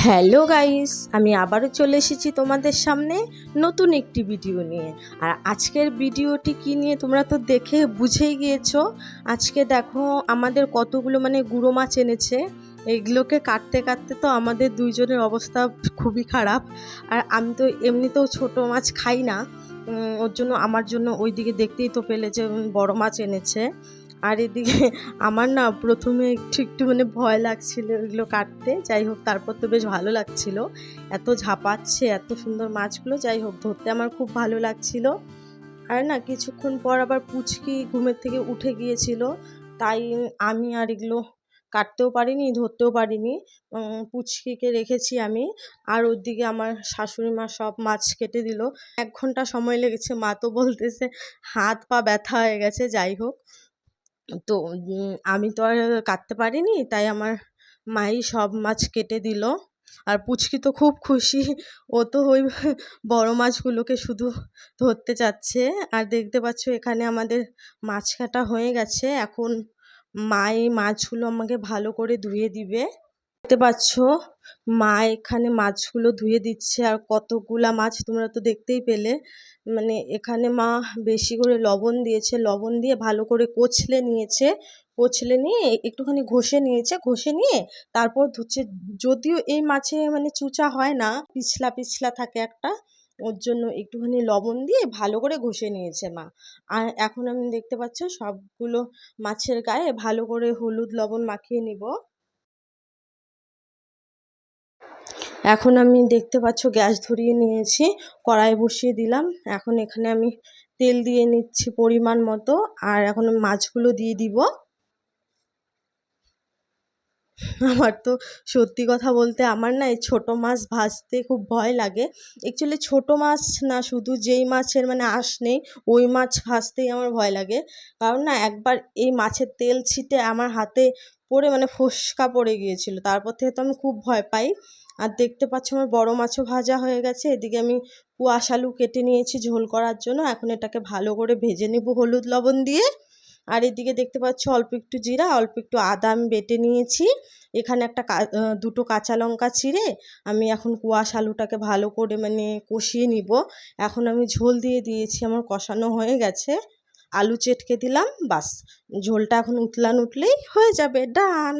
Hello guys, আমি আবারও চলে এসেছি তোমাদের সামনে নতুন একটি ভিডিও নিয়ে। আর আজকের ভিডিওটি কি নিয়ে তোমরা তো দেখে বুঝেই গিয়েছো। আজকে দেখো আমাদের কতগুলো মানে গুঁড়ো মাছ এনেছে। এগুলোকে কাটতে কাটতে তো আমাদের দুইজনের অবস্থা খুবই খারাপ। আর আমি তো এমনিতেও ছোট মাছ খাই না। ওর জন্য, আমার জন্য ওই দিকে দেখতেই তো পেলে যে বড় মাছ এনেছে। আর এদিকে আমার না প্রথমে একটু একটু মানে ভয় লাগছিল এগুলো কাটতে। যাই হোক, তারপর তো বেশ ভালো লাগছিল। এত ঝাপাচ্ছে, এত সুন্দর মাছগুলো, যাই হোক, ধরতে আমার খুব ভালো লাগছিল। আর না কিছুক্ষণ পর আবার পুচকি ঘুমের থেকে উঠে গিয়েছিল। তাই আমি আর এগুলো কাটতেও পারিনি, ধরতেও পারিনি। পুচকিকে রেখেছি আমি। আর ওর দিকে আমার শাশুড়ি মা সব মাছ কেটে দিল। এক ঘণ্টা সময় লেগেছে, মা তো বলতেছে, হাত পা ব্যথা হয়ে গেছে, যাই হোক। তো আমি তো আর কাটতে পারিনি, তাই আমার মাই সব মাছ কেটে দিল। আর পুচকি তো খুব খুশি, ও তো ওই বড় মাছগুলোকে শুধু ধরতে চাচ্ছে আর দেখতে পাচ্ছ এখানে আমাদের মাছ কাটা হয়ে গেছে, এখন মাই মাছগুলো আমাকে ভালো করে ধুয়ে দিবে। দেখতে পাচ্ছ? মা এখানে মাছগুলো ধুয়ে দিচ্ছে আর কতগুলা মাছ তোমরা তো দেখতেই পেলে। মানে এখানে মা বেশি করে লবণ দিয়েছে। লবণ দিয়ে ভালো করে কচলে নিয়েছে। কচলে নিয়ে একটুখানি ঘষে নিয়েছে। ঘষে নিয়ে তারপর ধুচ্ছে। যদিও এই মাছে মানে চুচা হয় না, পিছলা পিছলা থাকে একটা, ওর জন্য একটুখানি লবণ দিয়ে ভালো করে ঘষে নিয়েছে মা। আর এখন আমি দেখতে পাচ্ছ সবগুলো মাছের গায়ে ভালো করে হলুদ লবণ মাখিয়ে নিব। এখন আমি দেখতে পাচ্ছ গ্যাস ধরিয়ে নিয়েছি, কড়াই বসিয়ে দিলাম। এখন এখানে আমি তেল দিয়ে নিচ্ছি পরিমাণ মতো, আর এখন মাছগুলো দিয়ে দিব। আমার তো সত্যি কথা বলতে আমার না এই ছোটো মাছ ভাজতে খুব ভয় লাগে। অ্যাকচুয়ালি ছোটো মাছ না, শুধু যেই মাছের মানে আঁশ নেই, ওই মাছ ভাজতেই আমার ভয় লাগে। কারণ না, একবার এই মাছের তেল ছিটে আমার হাতে পড়ে মানে ফোস্কা পড়ে গিয়েছিল। তারপর থেকে তো আমি খুব ভয় পাই। আর দেখতে পাচ্ছ আমার বড় মাছও ভাজা হয়ে গেছে। এদিকে আমি কুয়াশ আলু কেটে নিয়েছি ঝোল করার জন্য। এখন এটাকে ভালো করে ভেজে নেব হলুদ লবণ দিয়ে। আর এদিকে দেখতে পাচ্ছ অল্প একটু জিরা, অল্প একটু আদা আমি বেটে নিয়েছি। এখানে একটা দুটো কাঁচা লঙ্কা ছিঁড়ে আমি এখন কুয়াশ আলুটাকে ভালো করে মানে কষিয়ে নিব। এখন আমি ঝোল দিয়ে দিয়েছি, আমার কষানো হয়ে গেছে। আলু চেটকে দিলাম, বাস। ঝোলটা এখন উতলান উঠলেই হয়ে যাবে, ডান।